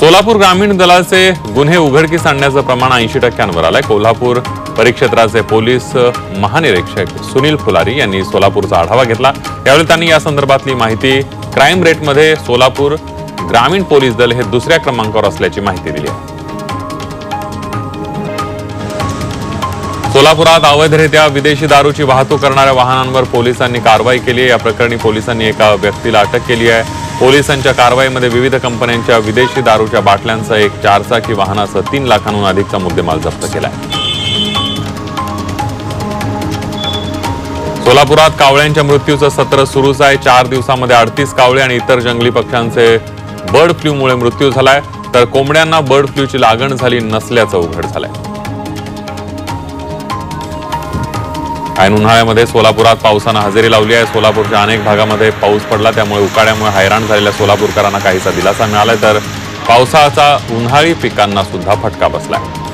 सोलापूर ग्रामीण दलाचे गुन्हे उघडकीस आणण्याचं प्रमाण ऐंशी टक्क्यांवर आलंय. कोल्हापूर परिक्षेत्राचे पोलीस महानिरीक्षक सुनील फुलारी यांनी सोलापूरचा आढावा घेतला. यावेळी त्यांनी या संदर्भातली माहिती क्राईम रेटमध्ये सोलापूर ग्रामीण पोलीस दल हे दुसऱ्या क्रमांकावर असल्याची माहिती दिली आहे. सोलापुरात अवैधरित्या विदेशी दारूची वाहतूक करणाऱ्या वाहनांवर पोलिसांनी कारवाई केली आहे. या प्रकरणी पोलिसांनी एका व्यक्तीला अटक केली आहे. पोलिसांच्या कारवाईमध्ये विविध कंपन्यांच्या विदेशी दारूच्या बाटल्यांसह एक चारचाकी वाहनासह तीन लाखांहून अधिकचा मुद्देमाल जप्त केला आहे सोलापुरात कावळ्यांच्या मृत्यूचं सत्र सुरूच आहे. चार दिवसामध्ये अडतीस कावळे आणि इतर जंगली पक्ष्यांचे बर्ड फ्लूमुळे मृत्यू झालाय. तर कोंबड्यांना बर्ड फ्लूची लागण झाली नसल्याचं उघड झालंय. ऐन उन्हाळ्यामध्ये सोलापुरात पावसानं हजेरी लावली आहे. सोलापूरच्या अनेक भागामध्ये पाऊस पडला त्यामुळे उकाड्यामुळे हैराण झालेल्या सोलापूरकरांना काहीसा दिलासा मिळाला तर पावसाचा उन्हाळी पिकांना सुद्धा फटका आहे